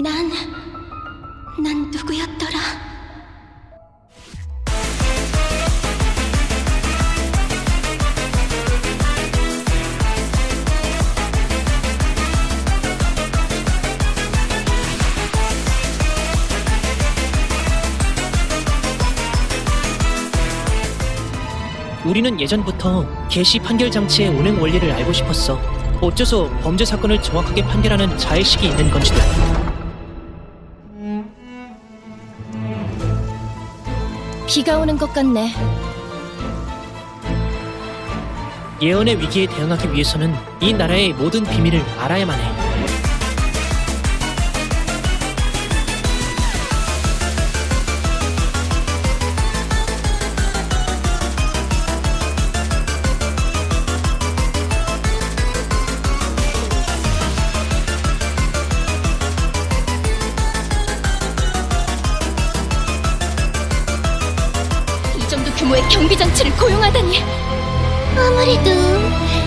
난, 난 누구였더라? 우리는 예전부터 개시 판결 장치의 운행 원리를 알고 싶었어. 어째서 범죄 사건을 정확하게 판결하는 자의식이 있는 건지도. 비가 오는 것 같네. 예언의 위기에 대응하기 위해서는 이 나라의 모든 비밀을 알아야만 해. 규모의 경비 장치를 고용하다니. 아무래도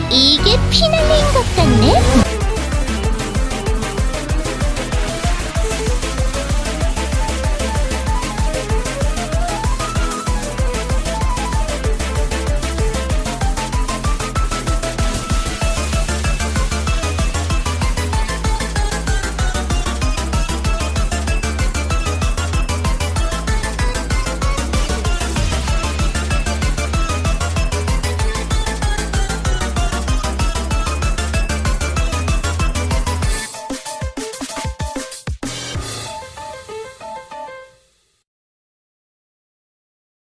이게 피날레인 것 같네.